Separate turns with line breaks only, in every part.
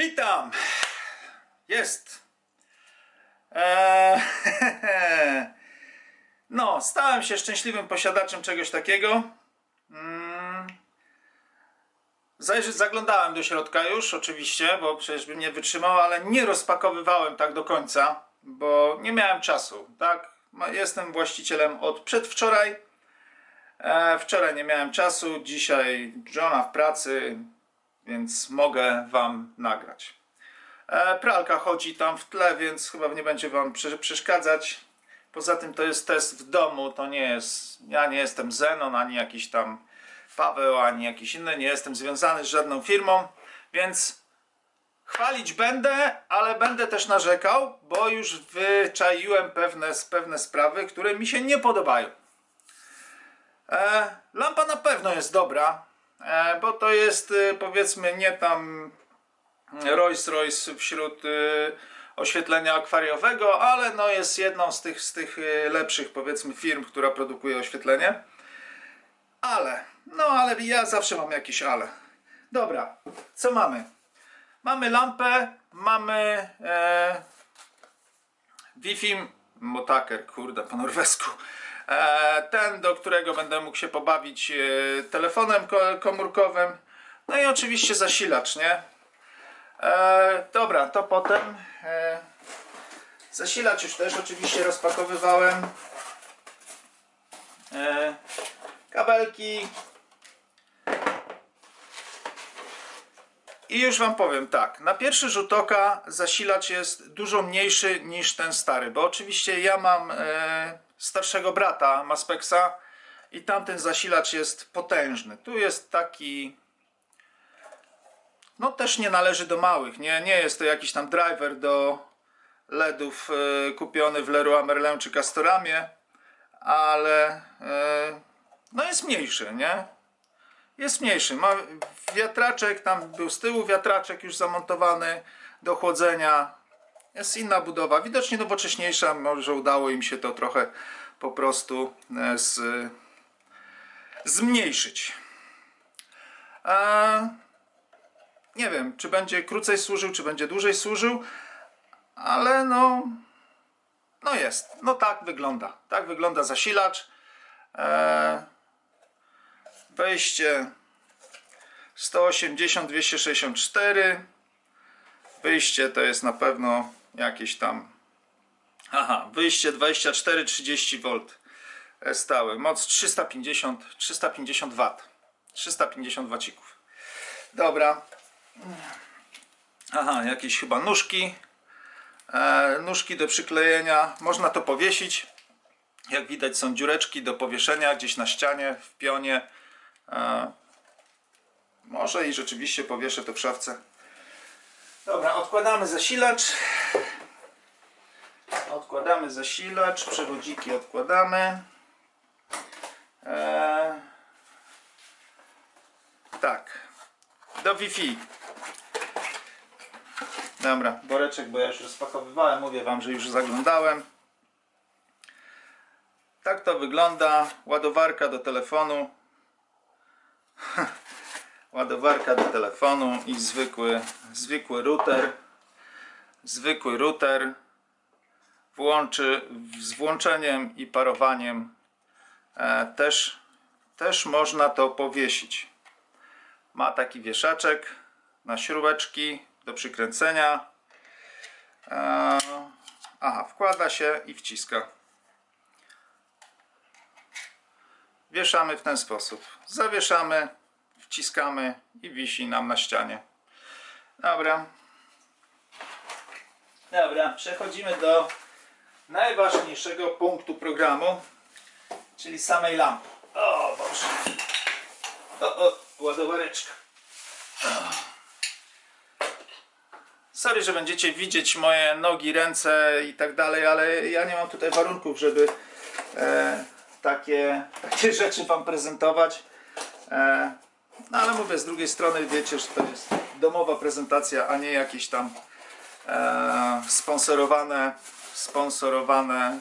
Witam! Jest! Eee, no, stałem się szczęśliwym posiadaczem czegoś takiego. Mm. Zaglądałem do środka już, oczywiście, bo przecież bym nie wytrzymał, ale nie rozpakowywałem tak do końca, bo nie miałem czasu, tak? No, jestem właścicielem od przedwczoraj. E, wczoraj nie miałem czasu, dzisiaj żona w pracy, więc mogę Wam nagrać. E, pralka chodzi tam w tle, więc chyba nie będzie Wam przeszkadzać. Poza tym to jest test w domu, to nie jest, ja nie jestem Zenon, ani jakiś tam Paweł, ani jakiś inny, nie jestem związany z żadną firmą, więc chwalić będę, ale będę też narzekał, bo już wyczaiłem pewne, pewne sprawy, które mi się nie podobają. E, lampa na pewno jest dobra, E, bo to jest e, powiedzmy nie tam Rolls Royce wśród e, oświetlenia akwariowego, ale no jest jedną z tych, z tych lepszych powiedzmy firm, która produkuje oświetlenie. Ale, no ale ja zawsze mam jakieś ale. Dobra, co mamy? Mamy lampę, mamy e, Wi-Fi, motaker, kurde po norwesku. E, ten, do którego będę mógł się pobawić e, telefonem komórkowym, no i oczywiście zasilacz, nie? E, dobra, to potem zasilacz już też oczywiście rozpakowywałem kabelki i już Wam powiem tak, na pierwszy rzut oka zasilacz jest dużo mniejszy niż ten stary, bo oczywiście ja mam starszego brata Maspexa i tamten zasilacz jest potężny. Tu jest taki no też nie należy do małych, nie, nie jest to jakiś tam driver do LEDów e, kupiony w Leroy Merlin czy Castoramie, ale e, no jest mniejszy, nie? Jest mniejszy, ma wiatraczek, tam był z tyłu wiatraczek już zamontowany do chłodzenia, jest inna budowa, widocznie nowocześniejsza, może udało im się to trochę po prostu e, z, zmniejszyć. nie wiem, czy będzie krócej służył, czy będzie dłużej służył, ale no, no jest. No tak wygląda. Tak wygląda zasilacz. E, wejście 180-264. Wyjście to jest na pewno jakieś tam. Aha, wyjście 24-30 V e, stałe, moc 350, 350 W. 350 wacików. Dobra. Aha, jakieś chyba nóżki. E, nóżki do przyklejenia. Można to powiesić. Jak widać są dziureczki do powieszenia gdzieś na ścianie, w pionie. E, może i rzeczywiście powieszę to w szafce. Dobra, odkładamy zasilacz. Odkładamy zasilacz, przewodziki odkładamy. Eee, tak, do Wi-Fi. Dobra, woreczek, bo ja już rozpakowywałem, mówię Wam, że już zaglądałem. Tak to wygląda, ładowarka do telefonu. ładowarka do telefonu i zwykły, zwykły router. Zwykły router włączy z włączeniem i parowaniem e, też, też można to powiesić. Ma taki wieszaczek na śrubeczki do przykręcenia. E, aha, wkłada się i wciska. Wieszamy w ten sposób. Zawieszamy wciskamy i wisi nam na ścianie. Dobra. Dobra, przechodzimy do najważniejszego punktu programu, czyli samej lampy. O Boże. O, o, ładowareczka. Sorry, że będziecie widzieć moje nogi, ręce i tak dalej, ale ja nie mam tutaj warunków, żeby e, takie, takie rzeczy Wam prezentować. E, no ale mówię, z drugiej strony wiecie, że to jest domowa prezentacja, a nie jakieś tam e, sponsorowane, sponsorowane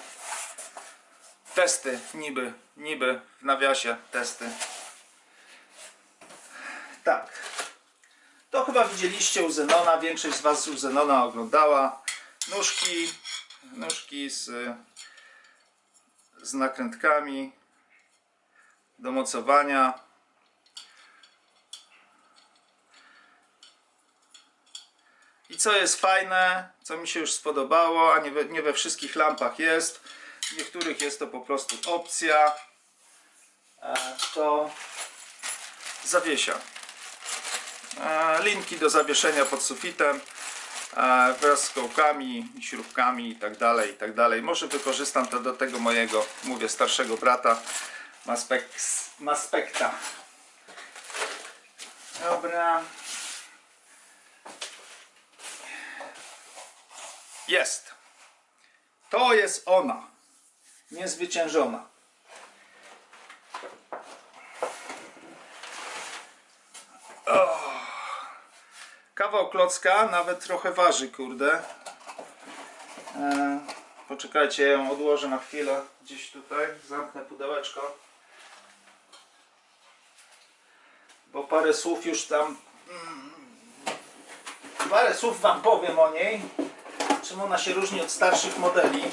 testy niby, niby w nawiasie testy. Tak. To chyba widzieliście u Zenona, większość z Was u Zenona oglądała. Nóżki, nóżki z, z nakrętkami do mocowania. I co jest fajne, co mi się już spodobało, a nie we, nie we wszystkich lampach jest, w niektórych jest to po prostu opcja, e, to zawiesia. E, linki do zawieszenia pod sufitem e, wraz z kołkami, śrubkami itd. Tak tak dalej. Może wykorzystam to do tego mojego, mówię, starszego brata Maspekta. Dobra. Jest. To jest ona. Niezwyciężona. O. Oh. Kawał klocka nawet trochę waży, kurde. E, poczekajcie, ją odłożę na chwilę gdzieś tutaj. Zamknę pudełeczko. Bo parę słów już tam... Mm, parę słów Wam powiem o niej czym ona się różni od starszych modeli.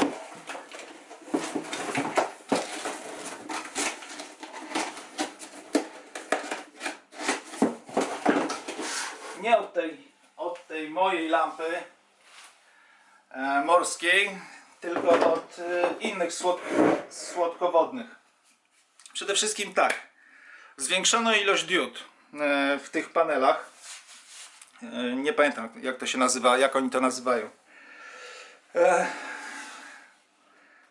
Nie od tej, od tej mojej lampy e, morskiej, tylko od e, innych słodkowodnych. Przede wszystkim tak, zwiększono ilość diod e, w tych panelach. nie pamiętam jak to się nazywa, jak oni to nazywają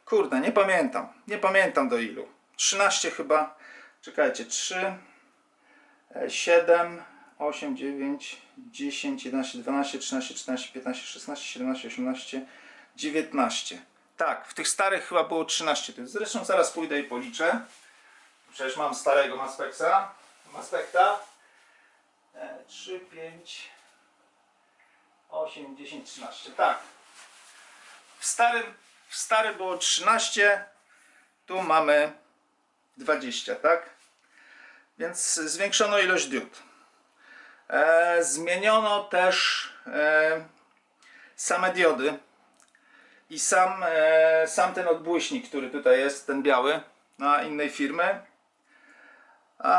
kurde, nie pamiętam. Nie pamiętam do ilu. 13 chyba. Czekajcie, 3, 7, 8, 9, 10, 11, 12, 13, 14, 15, 16, 17, 18, 19. Tak, w tych starych chyba było 13 typ. Zresztą zaraz pójdę i policzę. Przecież mam starego Maspeksa. Maspekta. 3, 5, 8, 10, 13. Tak, w starym, w starym było 13, tu mamy 20, tak? Więc zwiększono ilość diod. E, zmieniono też e, same diody i sam, e, sam ten odbłyśnik, który tutaj jest, ten biały, na innej firmy. A,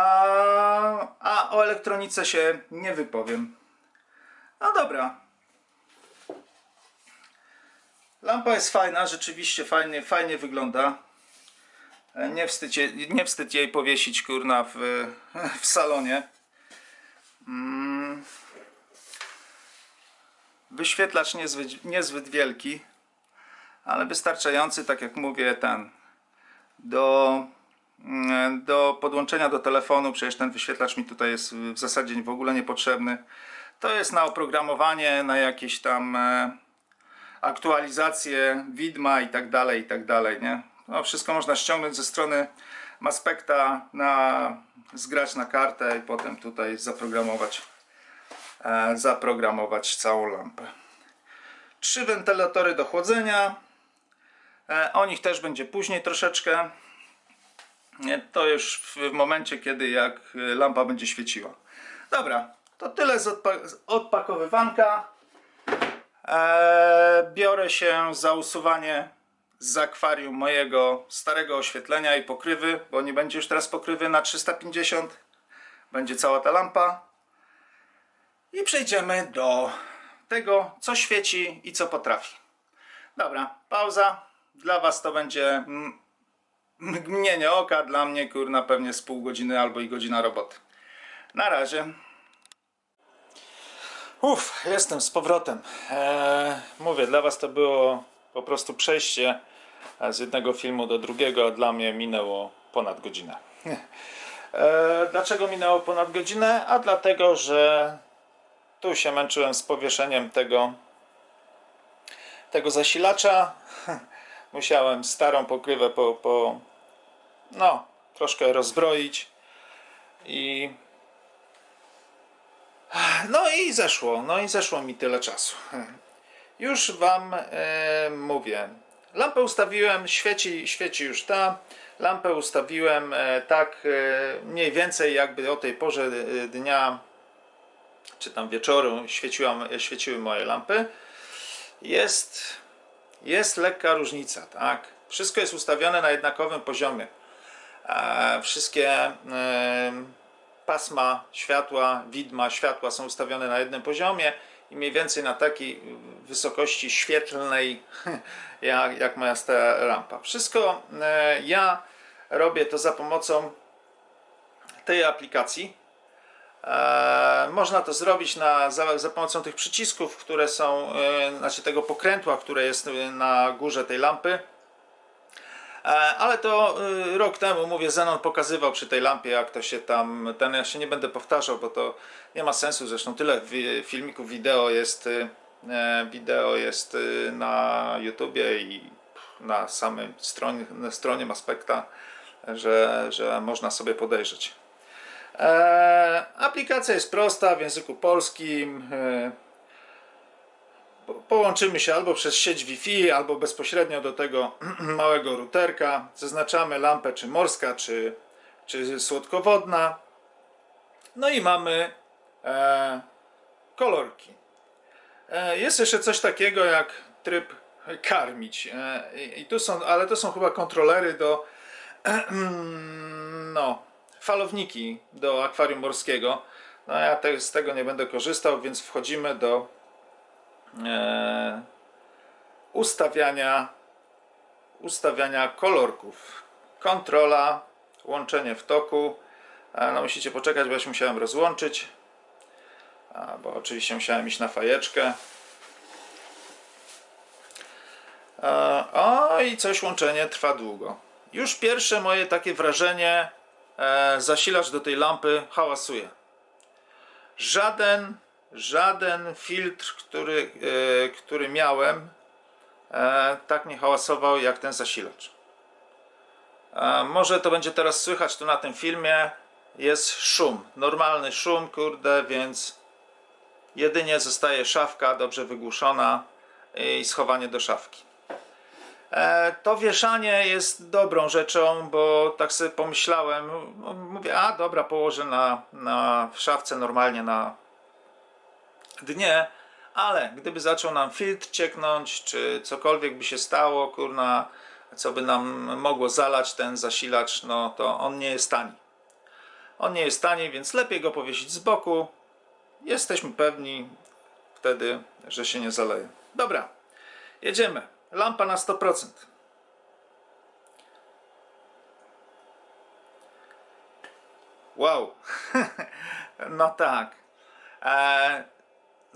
a o elektronice się nie wypowiem. No dobra, Lampa jest fajna, rzeczywiście fajnie, fajnie wygląda. E, nie wstyd, nie wstyd jej powiesić, kurna, w, w salonie. Mm. Wyświetlacz niezbyt, niezbyt wielki, ale wystarczający, tak jak mówię, ten do, mm, do podłączenia do telefonu. Przecież ten wyświetlacz mi tutaj jest w zasadzie w ogóle niepotrzebny. To jest na oprogramowanie, na jakieś tam e, aktualizacje widma i tak dalej, i tak dalej, nie? No, wszystko można ściągnąć ze strony Maspekta, na, zgrać na kartę i potem tutaj zaprogramować, e, zaprogramować całą lampę. Trzy wentylatory do chłodzenia, e, o nich też będzie później troszeczkę. nie to już w, w momencie, kiedy jak e, lampa będzie świeciła. Dobra, to tyle z odpa odpakowywanka. E, biorę się za usuwanie z akwarium mojego starego oświetlenia i pokrywy, bo nie będzie już teraz pokrywy na 350. Będzie cała ta lampa. I przejdziemy do tego, co świeci i co potrafi. Dobra, pauza. Dla Was to będzie mgnienie oka, dla mnie kurna pewnie z pół godziny albo i godzina roboty. Na razie. Uff, jestem z powrotem. Eee, mówię, dla Was to było po prostu przejście e, z jednego filmu do drugiego, a dla mnie minęło ponad godzinę. Eee, dlaczego minęło ponad godzinę? A dlatego, że tu się męczyłem z powieszeniem tego, tego zasilacza. Musiałem starą pokrywę po, po no, troszkę rozbroić i no i zeszło, no i zeszło mi tyle czasu. Już wam e, mówię. Lampę ustawiłem, świeci, świeci już ta. Lampę ustawiłem e, tak e, mniej więcej jakby o tej porze e, dnia czy tam wieczoru świeciłam, e, świeciły moje lampy. Jest, jest lekka różnica, tak? Wszystko jest ustawione na jednakowym poziomie. E, wszystkie e, pasma światła, widma światła są ustawione na jednym poziomie i mniej więcej na takiej wysokości świetlnej, jak, jak moja stara Wszystko e, ja robię to za pomocą tej aplikacji. E, można to zrobić na, za, za pomocą tych przycisków, które są, e, znaczy tego pokrętła, które jest na górze tej lampy. E, ale to y, rok temu, mówię, Zenon pokazywał przy tej lampie, jak to się tam, ten ja się nie będę powtarzał, bo to nie ma sensu, zresztą tyle filmików wideo jest, y, e, wideo jest y, na YouTubie i na samej stronie, na stronie Aspekta, że, że można sobie podejrzeć. Eee, aplikacja jest prosta w języku polskim. Eee, połączymy się albo przez sieć Wi-Fi, albo bezpośrednio do tego małego routerka. Zaznaczamy lampę czy morska, czy, czy słodkowodna. No i mamy e, kolorki. E, jest jeszcze coś takiego jak tryb karmić. E, i tu są, ale to są chyba kontrolery do no, falowniki do akwarium morskiego. No ja te, z tego nie będę korzystał, więc wchodzimy do E, ustawiania, ustawiania kolorków. Kontrola, łączenie w toku. E, no musicie poczekać, bo ja się musiałem rozłączyć, bo oczywiście musiałem iść na fajeczkę. E, o i coś łączenie trwa długo. Już pierwsze moje takie wrażenie, zasilacz do tej lampy hałasuje. Żaden żaden filtr, który, e, który miałem, e, tak nie hałasował jak ten zasilacz. E, może to będzie teraz słychać tu na tym filmie. Jest szum, normalny szum, kurde, więc jedynie zostaje szafka dobrze wygłuszona i schowanie do szafki. To wieszanie jest dobrą rzeczą, bo tak sobie pomyślałem, mówię, a dobra, położę na, na w szafce normalnie na dnie, ale gdyby zaczął nam filtr cieknąć, czy cokolwiek by się stało, kurna, co by nam mogło zalać ten zasilacz, no to on nie jest tani. On nie jest tani, więc lepiej go powiesić z boku. Jesteśmy pewni wtedy, że się nie zaleje. Dobra, jedziemy. Lampa na 100%. Wow. no tak. Eee,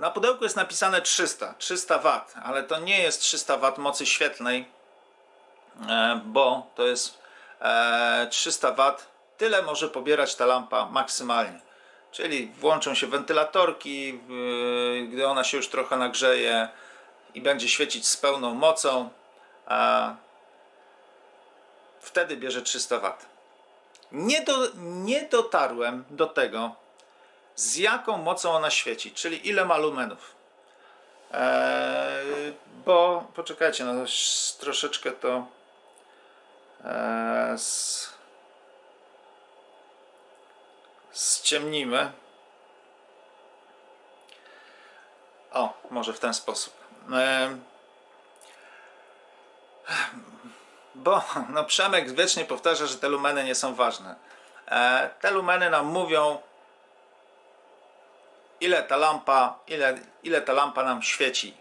na pudełku jest napisane 300, 300 W, ale to nie jest 300 W mocy świetlnej, e, bo to jest 300 e, W, tyle może pobierać ta lampa maksymalnie. Czyli włączą się wentylatorki, gdy ona się już trochę nagrzeje i będzie świecić z pełną mocą, wtedy bierze 300 W. Nie, do, nie dotarłem do tego, z jaką mocą ona świeci, czyli ile ma lumenów. Eee, bo poczekajcie, no troszeczkę to eee, z, O, może w ten sposób. Eee, bo no Przemek wiecznie powtarza, że te lumeny nie są ważne. Eee, te lumeny nam mówią, ile ta lampa, ile, ile ta lampa nam świeci.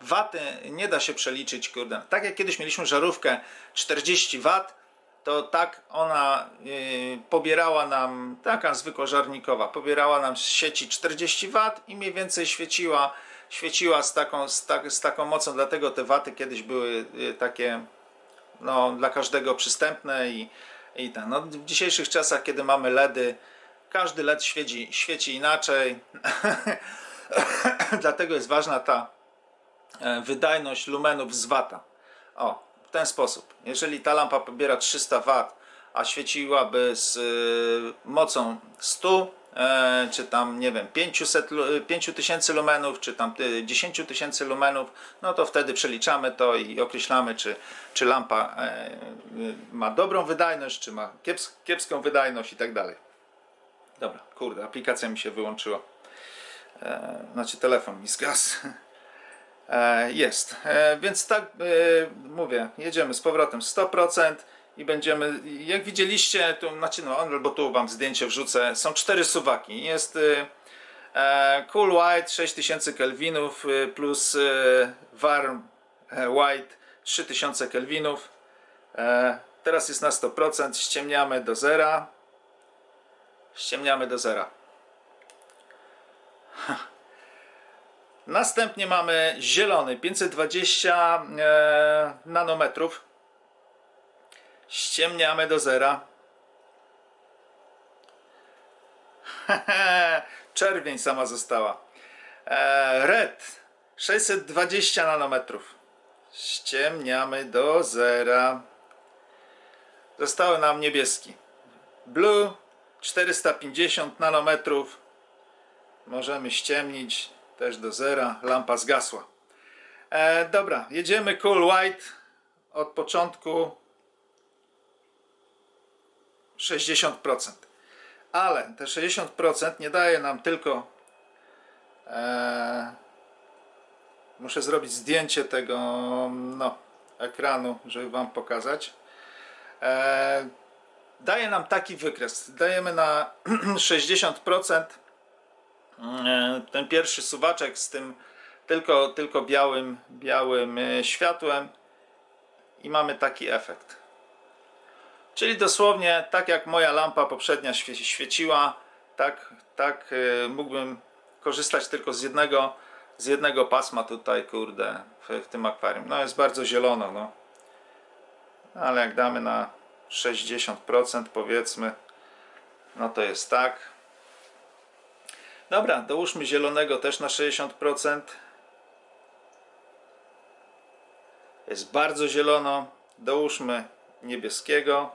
Waty nie da się przeliczyć, kurde. Tak jak kiedyś mieliśmy żarówkę 40 wat, to tak ona yy, pobierała nam, taka zwykła żarnikowa, pobierała nam z sieci 40 wat i mniej więcej świeciła, świeciła z taką, z, ta, z taką mocą, dlatego te waty kiedyś były yy, takie no, dla każdego przystępne i, i No, w dzisiejszych czasach, kiedy mamy LEDy, każdy led świeci, świeci inaczej, dlatego jest ważna ta e, wydajność lumenów z wata. O, w ten sposób. Jeżeli ta lampa pobiera 300 W, a świeciłaby z e, mocą 100, e, czy tam nie wiem 500, 5000 lumenów, czy tam 10 lumenów, no to wtedy przeliczamy to i określamy, czy, czy lampa ma dobrą wydajność, czy ma kiepską wydajność i tak dalej. Dobra, kurde, aplikacja mi się wyłączyła. E, znaczy telefon mi zgasł. E, jest. E, więc tak e, mówię, jedziemy z powrotem 100% i będziemy, jak widzieliście, tu, znaczy no, albo tu wam zdjęcie wrzucę, są cztery suwaki. Jest y, e, Cool White 6000 kelwinów y, plus y, e, Warm White 3000 kelwinów. E, teraz jest na 100%, ściemniamy do zera ściemniamy do zera. Następnie mamy zielony 520 e, nanometrów. Ściemniamy do zera. Czerwień sama została. E, red 620 nanometrów. Ściemniamy do zera. Zostały nam niebieski. Blue 450 nanometrów. Możemy ściemnić też do zera. Lampa zgasła. E, dobra, jedziemy Cool White od początku 60%. Ale te 60% nie daje nam tylko e, muszę zrobić zdjęcie tego no, ekranu, żeby wam pokazać. E, daje nam taki wykres. Dajemy na 60% e, ten pierwszy suwaczek z tym tylko, tylko białym, białym e, światłem i mamy taki efekt. Czyli dosłownie tak jak moja lampa poprzednia świeciła, tak, tak e, mógłbym korzystać tylko z jednego, z jednego pasma tutaj, kurde, w, w tym akwarium. No jest bardzo zielono, no. Ale jak damy na 60% powiedzmy. No to jest tak. Dobra, dołóżmy zielonego też na 60%. Jest bardzo zielono. Dołóżmy niebieskiego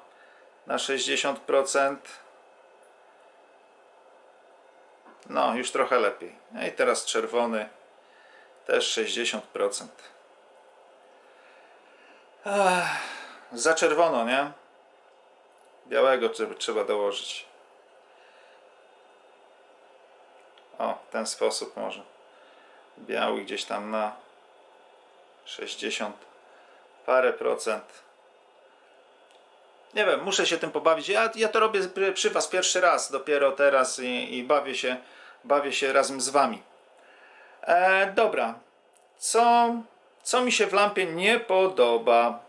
na 60%. No, już trochę lepiej. No i teraz czerwony też 60%. Ach, za czerwono, nie? białego trzeba dołożyć. O, w ten sposób może. Biały gdzieś tam na 60 parę procent. Nie wiem, muszę się tym pobawić. Ja, ja to robię przy Was pierwszy raz dopiero teraz i, i bawię, się, bawię się razem z Wami. E, dobra, co, co mi się w lampie nie podoba?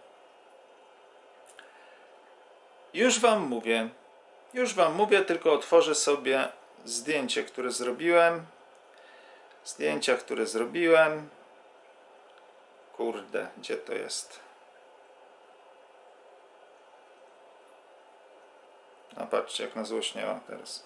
Już Wam mówię. Już Wam mówię, tylko otworzę sobie zdjęcie, które zrobiłem. Zdjęcia, które zrobiłem. Kurde, gdzie to jest? A no, patrzcie, jak nas złośniała teraz.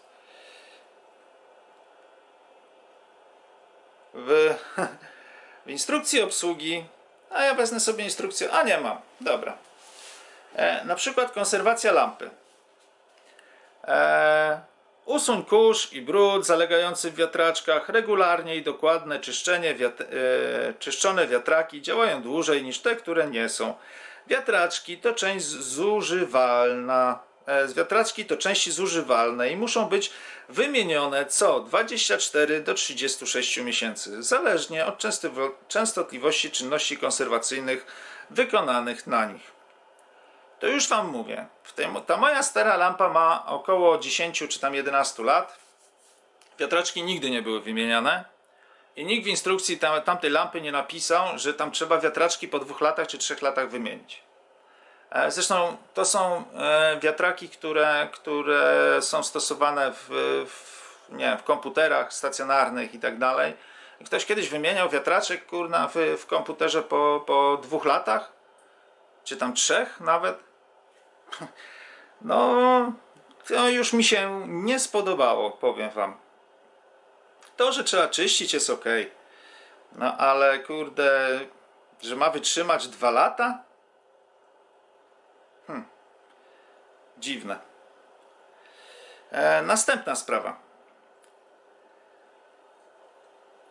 W, w instrukcji obsługi, a ja wezmę sobie instrukcję. A nie mam. Dobra, E, na przykład konserwacja lampy. E, usuń kurz i brud zalegający w wiatraczkach. Regularnie i dokładne czyszczenie e, czyszczone wiatraki działają dłużej niż te, które nie są. Wiatraczki to część zużywalna. E, z wiatraczki to części zużywalne i muszą być wymienione co 24 do 36 miesięcy, zależnie od częstotliwości czynności konserwacyjnych wykonanych na nich to już Wam mówię. Tym, ta moja stara lampa ma około 10 czy tam 11 lat. Wiatraczki nigdy nie były wymieniane. I nikt w instrukcji tam, tamtej lampy nie napisał, że tam trzeba wiatraczki po dwóch latach czy trzech latach wymienić. E, zresztą to są e, wiatraki, które, które są stosowane w, w, nie w komputerach stacjonarnych i tak dalej. Ktoś kiedyś wymieniał wiatraczek kurna w, w komputerze po, po dwóch latach, czy tam trzech nawet no, to już mi się nie spodobało, powiem wam. To, że trzeba czyścić jest ok. No ale kurde, że ma wytrzymać dwa lata? Hmm. Dziwne. E, następna sprawa.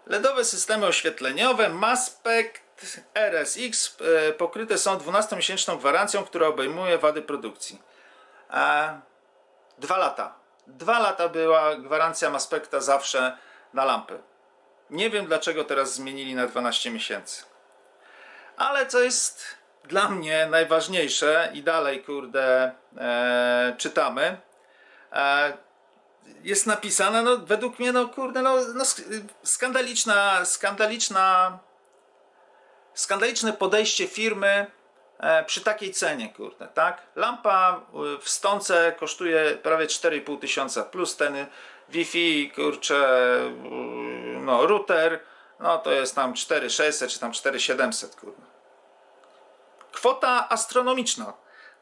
LEDowe systemy oświetleniowe Maspec RSX e, pokryte są 12-miesięczną gwarancją, która obejmuje wady produkcji. E, dwa lata. Dwa lata była gwarancja Maspekta zawsze na lampy. Nie wiem dlaczego teraz zmienili na 12 miesięcy. Ale co jest dla mnie najważniejsze i dalej kurde e, czytamy. E, jest napisane, no według mnie, no kurde, no, no skandaliczna, skandaliczna skandaliczne podejście firmy e, przy takiej cenie, kurde, tak? Lampa e, w stonce kosztuje prawie 4,5 tysiąca plus ten Wi-Fi, kurczę, e, no router, no to jest tam 4,600 czy tam 4,700, kurde. Kwota astronomiczna.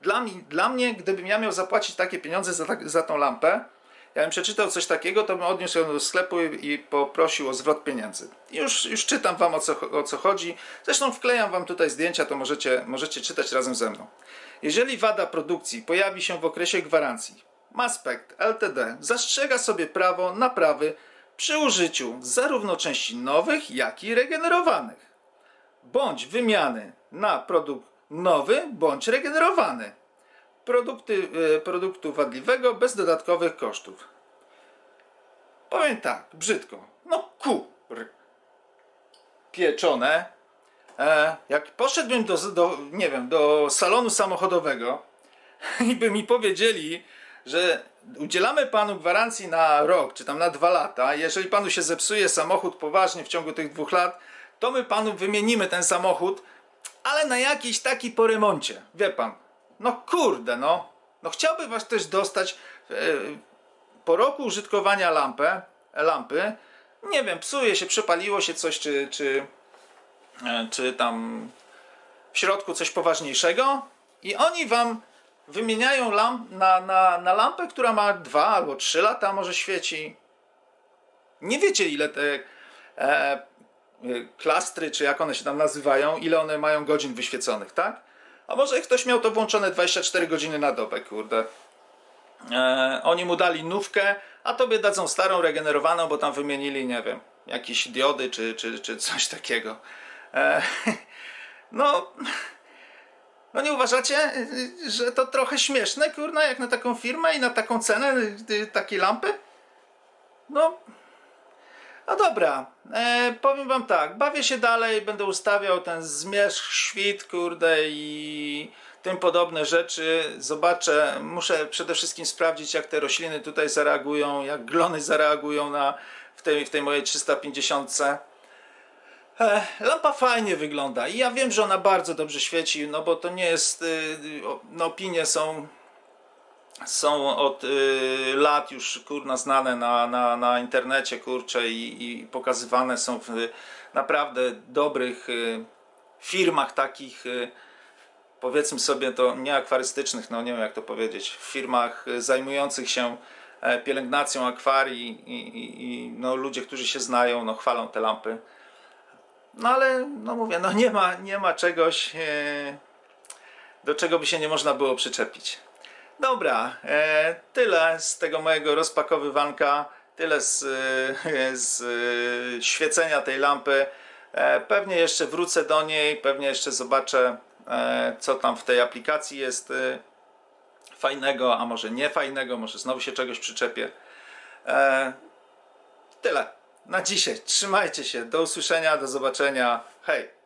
Dla, mi, dla mnie, gdybym ja miał zapłacić takie pieniądze za, tak, za tą lampę, ja bym przeczytał coś takiego, to bym odniósł ją do sklepu i poprosił o zwrot pieniędzy. I już, już czytam wam o co, o co chodzi. Zresztą wklejam wam tutaj zdjęcia, to możecie, możecie czytać razem ze mną. Jeżeli wada produkcji pojawi się w okresie gwarancji, Maspect LTD zastrzega sobie prawo naprawy przy użyciu zarówno części nowych, jak i regenerowanych, bądź wymiany na produkt nowy bądź regenerowany produkty, e, produktu wadliwego bez dodatkowych kosztów. Powiem tak, brzydko. No kur. Pieczone. E, jak poszedłbym do, do, nie wiem, do salonu samochodowego i by mi powiedzieli, że udzielamy panu gwarancji na rok, czy tam na dwa lata, jeżeli panu się zepsuje samochód poważnie w ciągu tych dwóch lat, to my panu wymienimy ten samochód, ale na jakiś taki po remoncie. Wie pan, no kurde, no. No chciałby was też dostać yy, po roku użytkowania lampę, e, lampy. Nie wiem, psuje się, przepaliło się coś, czy, czy, yy, czy tam w środku coś poważniejszego. I oni wam wymieniają lamp na, na, na lampę, która ma dwa albo trzy lata, może świeci. Nie wiecie, ile te e, klastry, czy jak one się tam nazywają, ile one mają godzin wyświeconych, tak? A może ktoś miał to włączone 24 godziny na dobę, kurde. E, oni mu dali nówkę, a tobie dadzą starą, regenerowaną, bo tam wymienili, nie wiem, jakieś diody czy, czy, czy coś takiego. E, no, no nie uważacie, że to trochę śmieszne, kurna, jak na taką firmę i na taką cenę y, y, takiej lampy? No, dobra, e, powiem wam tak, bawię się dalej, będę ustawiał ten zmierzch, świt, kurde i tym podobne rzeczy. Zobaczę, muszę przede wszystkim sprawdzić jak te rośliny tutaj zareagują, jak glony zareagują na, w, tej, w tej mojej 350. E, lampa fajnie wygląda i ja wiem, że ona bardzo dobrze świeci, no bo to nie jest, y, no, opinie są są od y, lat już kurna znane na, na, na internecie kurcze i, i pokazywane są w naprawdę dobrych y, firmach takich y, powiedzmy sobie to nie akwarystycznych, no nie wiem jak to powiedzieć, w firmach y, zajmujących się y, pielęgnacją akwarii i, i, i no, ludzie, którzy się znają, no chwalą te lampy. No ale no mówię, no nie ma, nie ma czegoś y, do czego by się nie można było przyczepić. Dobra, e, tyle z tego mojego rozpakowywanka, tyle z, e, z e, świecenia tej lampy. Pewnie jeszcze wrócę do niej, pewnie jeszcze zobaczę, co tam w tej aplikacji jest fajnego, a może nie fajnego, może znowu się czegoś przyczepię. Tyle na dzisiaj. Trzymajcie się. Do usłyszenia, do zobaczenia. Hej!